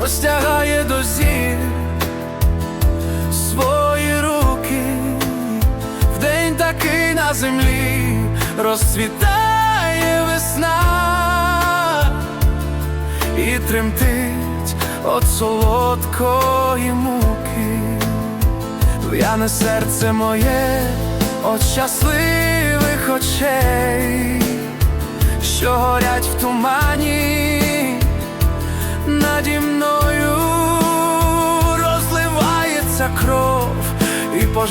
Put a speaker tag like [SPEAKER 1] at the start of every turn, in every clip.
[SPEAKER 1] простягає до зір свої руки, вдень такий на землі розцвітає весна. І тремтить от солодкої муки, в'яне серце моє от щасливих очей, що горять в тумані розливається кров і по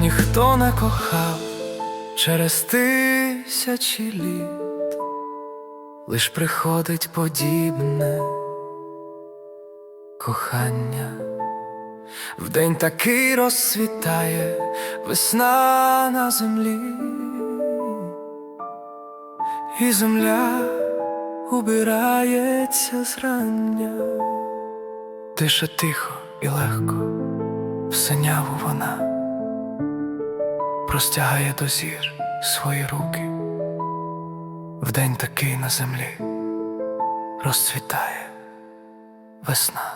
[SPEAKER 1] ніхто не кохав через тисячі літ, лиш приходить подібне кохання. Вдень такий розцвітає весна на землі, і земля убирається зрання, дише тихо і легко, в синяву вона простягає до зір свої руки, вдень такий на землі розцвітає весна.